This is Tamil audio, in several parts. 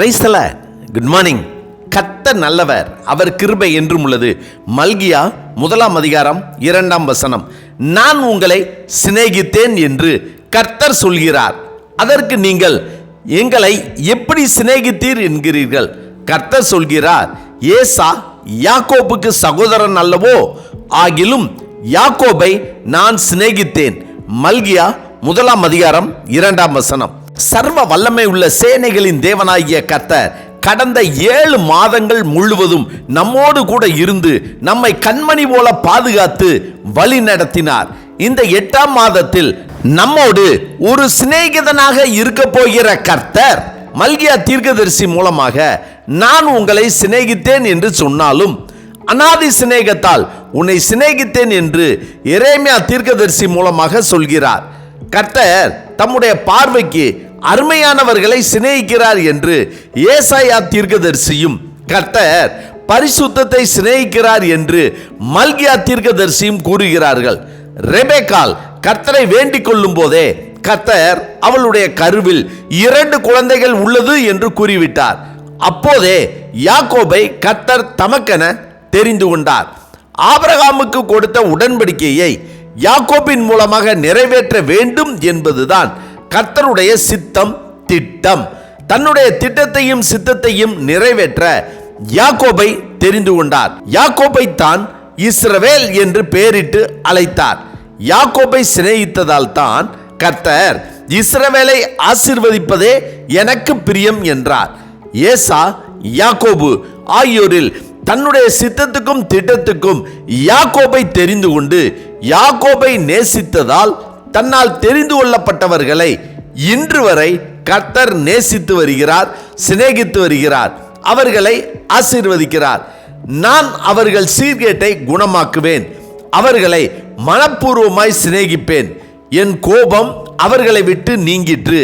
பிரைஸ்தல குட் மார்னிங் கத்த நல்லவர். அவர் கிருபை என்றும் உள்ளது. மல்கியா முதலாம் அதிகாரம் இரண்டாம் வசனம். நான் உங்களை சிநேகித்தேன் என்று கர்த்தர் சொல்கிறார். அதற்கு நீங்கள் எங்களை எப்படி சிநேகித்தீர் என்கிறீர்கள்? கர்த்தர் சொல்கிறார் ஏசா யாக்கோபுக்கு சகோதரன் அல்லவோ? ஆகிலும் யாக்கோபை நான் சிநேகித்தேன். மல்கியா முதலாம் அதிகாரம் இரண்டாம் வசனம். சர்வ வல்லமை உள்ள சேனைகளின் தேவனாகிய கர்த்தர் கடந்த ஏழு மாதங்கள் முழுவதும் நம்மோடு கூட இருந்து நம்மை கண்மணி போல பாதுகாத்து வழி நடத்தினார். இந்த எட்டாம் மாதத்தில் நம்மோடு ஒரு சிநேகிதனாக இருக்க போகிற கர்த்தர் மல்கியா தீர்க்கதரிசி மூலமாக நான் உங்களை சிநேகித்தேன் என்று சொன்னாலும் அனாதி சிநேகத்தால் உன்னை சிநேகித்தேன் என்று எரேமியா தீர்க்கதரிசி மூலமாக சொல்கிறார். கர்த்தர் தம்முடைய பார்வைக்கு அருமையானவர்களை சிநேகிக்கிறார் என்று ஏசாயா தீர்க்கதரிசியும் கர்த்தர் பரிசுத்தத்தை சிநேகிக்கிறார் என்று மல்கியா தீர்க்கதரிசியும் கூறுகிறார்கள். ரெபேக்கால் கர்த்தரை வேண்டிக் கொள்ளும் போதே கர்த்தர் அவளுடைய கருவில் இரண்டு குழந்தைகள் உள்ளது என்று கூறிவிட்டார். அப்போதே யாக்கோபை கர்த்தர் தமக்கென தெரிந்து கொண்டார். ஆபரகாமுக்கு கொடுத்த உடன்படிக்கையை யாக்கோபின் மூலமாக நிறைவேற்ற வேண்டும் என்பதுதான் கர்த்தருடைய சித்தம் திட்டம். தன்னுடைய திட்டத்தையும் சித்தத்தையும் நிறைவேற்ற யாக்கோபை தெரிந்து கொண்டார். யாக்கோபை தான் இஸ்ரவேல் என்று பெயரிட்டு அழைத்தார். யாக்கோபை சிநேகித்ததால் தான் கர்த்தர் இஸ்ரவேலை ஆசிர்வதிப்பதே எனக்கு பிரியம் என்றார். ஏசா யாக்கோபு ஆகியோரில் தன்னுடைய சித்தத்துக்கும் திட்டத்துக்கும் யாக்கோபை தெரிந்து கொண்டு யாக்கோபை நேசித்ததால் தன்னால் தெரிந்து கொள்ளப்பட்டவர்களை இன்று வரை கர்த்தர் நேசித்து வருகிறார் சிநேகித்து வருகிறார் அவர்களை ஆசீர்வதிக்கிறார். நான் அவர்கள் சீர்கேட்டை குணமாக்குவேன் அவர்களை மனப்பூர்வமாய் சிநேகிப்பேன். என் கோபம் அவர்களை விட்டு நீங்கிற்று.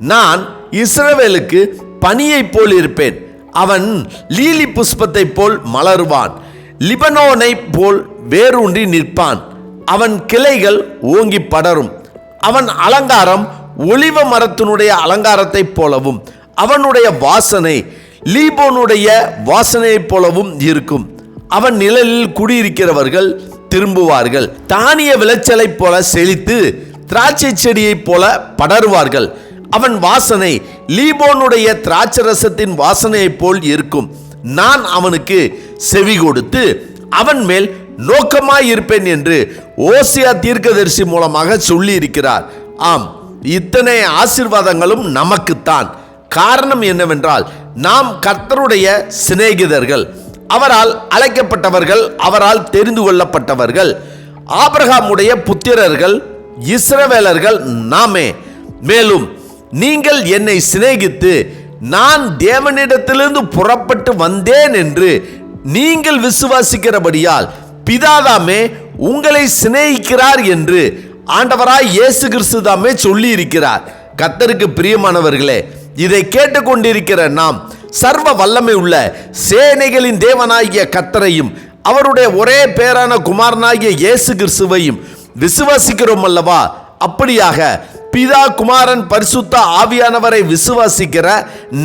நான் இஸ்ரவேலுக்கு பனியைப் போல் இருப்பேன் அவன் லீலி புஷ்பத்தைப் போல் மலருவான் லிபனோனைப் போல் வேரூன்றி நிற்பான். அவன் கிளைகள் ஓங்கி படரும். அவன் அலங்காரம் ஒளிவ மரத்தினுடைய அலங்காரத்தைப் போலவும் அவனுடைய வாசனை லீபோனுடைய வாசனையைப் போலவும் இருக்கும். அவன் நிழலில் குடியிருக்கிறவர்கள் திரும்புவார்கள். தானிய விளைச்சலைப் போல செழித்து திராட்சை செடியைப் போல படருவார்கள். அவன் வாசனை லீபோனுடைய திராட்சரசத்தின் வாசனையைப் போல் இருக்கும். நான் அவனுக்கு செவி கொடுத்து அவன் மேல் நோக்கமாய் இருப்பேன் என்று ஓசியா தீர்க்கதரிசி மூலமாக சொல்லி இருக்கிறார் ஆம் இத்தனை ஆசீர்வாதங்களும் நமக்குத்தான். காரணம் என்னவென்றால் நாம் கர்த்தருடைய சிநேகிதர்கள். அவரால் அழைக்கப்பட்டவர்கள் அவரால் தெரிந்து கொள்ளப்பட்டவர்கள். ஆபிரகாமுடைய புத்திரர்கள் இஸ்ரவேலர்கள் நாமே. மேலும் நீங்கள் என்னை சிநேகித்து நான் தேவனிடத்திலிருந்து புறப்பட்டு வந்தேன் என்று நீங்கள் விசுவாசிக்கிறபடியால் பிதாதாமே உங்களை சிநேகிக்கிறார் என்று ஆண்டவராய் இயேசு கிறிஸ்து தாமே சொல்லி இருக்கிறார் கத்தருக்கு பிரியமானவர்களே இதை கேட்டுக்கொண்டிருக்கிற நாம் சர்வ வல்லமை உள்ள சேனைகளின் தேவனாகிய கத்தரையும் அவருடைய ஒரே பேரான குமாரனாகிய இயேசு கிறிஸ்துவையும் விசுவாசிக்கிறோம் அல்லவா? அப்படியாக பிதா குமாரன் பரிசுத்த ஆவியானவரை விசுவாசிக்கிற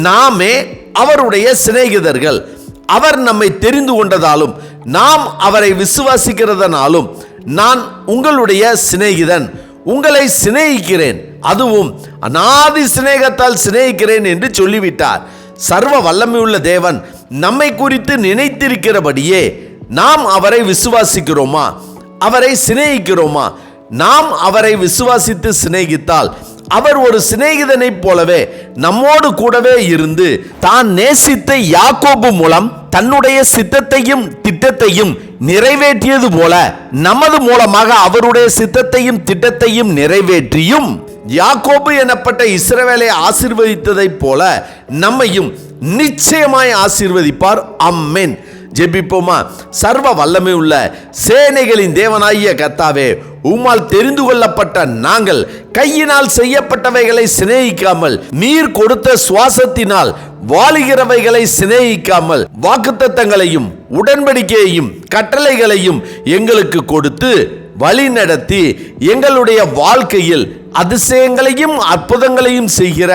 நாமே அவருடைய சிநேகிதர்கள். அவர் நம்மை தெரிந்து கொண்டதாலும் நாம் அவரை விசுவாசிக்கிறதனாலும் நான் உங்களுடைய சிநேகிதன். உங்களை சிநேகிக்கிறேன். அதுவும் அநாதி சிநேகத்தால் சிநேகிக்கிறேன் என்று சொல்லிவிட்டார். சர்வ வல்லமையுள்ள தேவன் நம்மை குறித்து நினைத்திருக்கிறபடியே நாம் அவரை விசுவாசிக்கிறோமா? அவரை சிநேகிக்கிறோமா? நாம் அவரை விசுவாசித்து சிநேகித்தால் அவர் ஒரு சிநேகிதனைப் போலவே நம்மோடு கூடவே இருந்து தான் நேசித்த யாக்கோபு மூலம் தன்னுடைய சித்தத்தையும் திட்டத்தையும் நிறைவேற்றியது போல நமது மூலமாக அவருடைய சித்தத்தையும் திட்டத்தையும் நிறைவேற்றியும். யாக்கோபு எனப்பட்ட இஸ்ரவேலை ஆசிர்வதித்ததைப் போல நம்மையும் நிச்சயமாய் ஆசிர்வதிப்பார். அம்மேன் ஜெபிப்போமா? சர்வ வல்லமை உள்ள சேனைகளின் தேவனாகிய கத்தாவே உம்மால் தெரிந்து கொள்ளப்பட்ட நாங்கள் கையினால் செய்யப்பட்டவைகளை சிநேகிக்காமல் நீர் கொடுத்த சுவாசத்தினால் வாழுகிறவைகளை சிநேகிக்காமல் வாக்குத்தத்தங்களையும் உடன்படிக்கையையும் கட்டளைகளையும் எங்களுக்கு கொடுத்து வழி நடத்தி எங்களுடைய வாழ்க்கையில் அதிசயங்களையும் அற்புதங்களையும் செய்கிற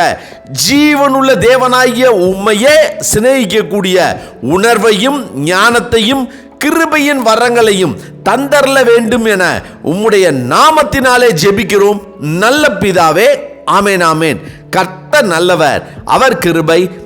ஜீவனுள்ள தேவனாகிய உம்மையே சிநேகிக்கக்கூடிய உணர்வையும் ஞானத்தையும் கிருபையின் வரங்களையும் தந்தரல வேண்டும் என உம்முடைய நாமத்தினாலே ஜெபிக்கிறோம். நல்ல பிதாவே ஆமேன் ஆமேன். கர்த்த நல்லவர் அவர் கிருபை